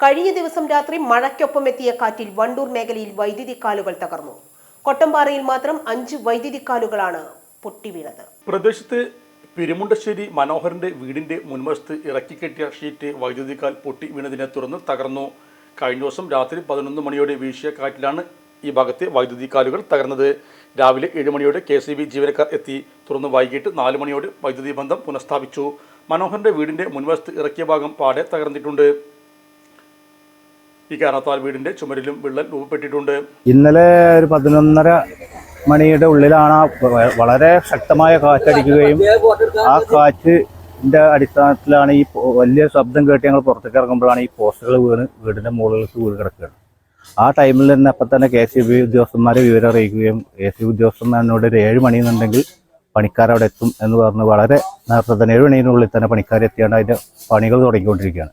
കഴിഞ്ഞ ദിവസം രാത്രി മഴയ്ക്കൊപ്പം എത്തിയ കാറ്റിൽ വണ്ടൂർ മേഖലയിൽ വൈദ്യുതി കാലുകൾ തകർന്നു. കൊട്ടമ്പാറയിൽ മാത്രം അഞ്ച് വൈദ്യുതി കാലുകളാണ് പൊട്ടിവീണത്. പ്രദേശത്ത് പെരുമുണ്ടശ്ശേരി മനോഹരന്റെ വീടിന്റെ മുൻവശത്ത് ഇറക്കിക്കെട്ടിയ ഷീറ്റ് വൈദ്യുതി കാൽ പൊട്ടി വീണതിനെ തുടർന്ന് തകർന്നു. കഴിഞ്ഞ ദിവസം രാത്രി പതിനൊന്ന് മണിയോടെ വീശിയ കാറ്റിലാണ് ഈ ഭാഗത്തെ വൈദ്യുതി കാലുകൾ തകർന്നത്. രാവിലെ ഏഴ് മണിയോടെ കെ സി ബി ജീവനക്കാർ എത്തി. തുടർന്ന് വൈകിട്ട് നാല് മണിയോടെ വൈദ്യുതി ബന്ധം പുനഃസ്ഥാപിച്ചു. മനോഹരന്റെ വീടിന്റെ മുൻവശത്ത് ഇറക്കിയ ഭാഗം പാടെ തകർന്നിട്ടുണ്ട്. ഈ കാരണത്താൽ വീടിന്റെ ചുമരിലും വിള്ളൽ രൂപപ്പെട്ടിട്ടുണ്ട്. ഇന്നലെ ഒരു പതിനൊന്നര മണിയുടെ ഉള്ളിലാണ് വളരെ ശക്തമായ കാറ്റടിക്കുകയും ആ കാറ്റിന്റെ അടിസ്ഥാനത്തിലാണ് ഈ വലിയ ശബ്ദം കേട്ട് ഞങ്ങൾ പുറത്തേക്ക് ഇറങ്ങുമ്പോഴാണ് ഈ പോസ്റ്ററുകൾ വീണ് വീടിന്റെ മുകളിലേക്ക് വീട് കിടക്കുകയാണ്. ആ ടൈമിൽ തന്നെ അപ്പം തന്നെ കെ സി ബി ഉദ്യോഗസ്ഥന്മാരെ വിവരം അറിയിക്കുകയും കെ സി ബി ഉദ്യോഗസ്ഥന്മാർ എന്നോട് ഒരു ഏഴ് മണിയെന്നുണ്ടെങ്കിൽ പണിക്കാരവിടെ എത്തും എന്ന് പറഞ്ഞ് വളരെ നേരത്തെ തന്നെ ഏഴ് മണിയിനുള്ളിൽ തന്നെ പണിക്കാരെത്തിയാണ്ട് അതിന്റെ പണികൾ തുടങ്ങിക്കൊണ്ടിരിക്കുകയാണ്.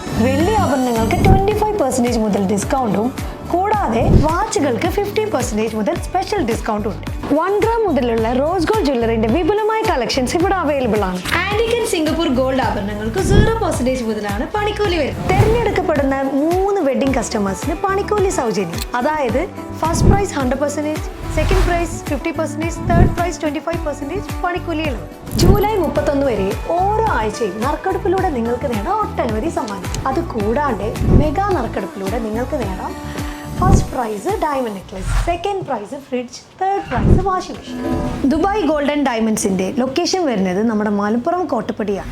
പെർസെന്റേജ് മുതൽ ഡിസ്കൗണ്ടും കൂടാതെ വാച്ചുകൾക്ക് ഫിഫ്റ്റി പെർസെന്റേജ് മുതൽ സ്പെഷ്യൽ ഡിസ്കൗണ്ടും ഉണ്ട്. വൺ ഗ്രാം മുതലുള്ള റോസ് ഗോൾഡ് ജ്വല്ലറിന്റെ വിപുലമായ കളക്ഷൻസ് ഇവിടെ അവൈലബിൾ ആണ്. ആന്റിക്കൻ സിംഗപ്പൂർ ഗോൾഡ് ആഭരണങ്ങൾക്ക് സീറോ പെർസെന്റേജ് മുതലാണ് പണിക്കൂലി വരുന്നത്. തിരഞ്ഞെടുക്കപ്പെടുന്ന മൂന്ന് വെഡിങ് കസ്റ്റമേഴ്സിന് പണിക്കൂലി സൗജന്യം. അതായത് first prize hundred percentage second prize fifty percentage third prize twenty five percentage പണിക്കൂലികളാണ്. July മുപ്പത്തൊന്ന് വരെ ഓരോ ആഴ്ചയും നറുക്കെടുപ്പിലൂടെ നിങ്ങൾക്ക് നേടാം ഒട്ടനവധി സമ്മാനം. അത് കൂടാണ്ട് മെഗാ നറുക്കെടുപ്പിലൂടെ നിങ്ങൾക്ക് നേടാം first prize diamond necklace second prize fridge third prize washing machine Dubai golden ഡയമണ്ട്സിന്റെ location വരുന്നത് നമ്മുടെ മലപ്പുറം കോട്ടപ്പടിയാണ്.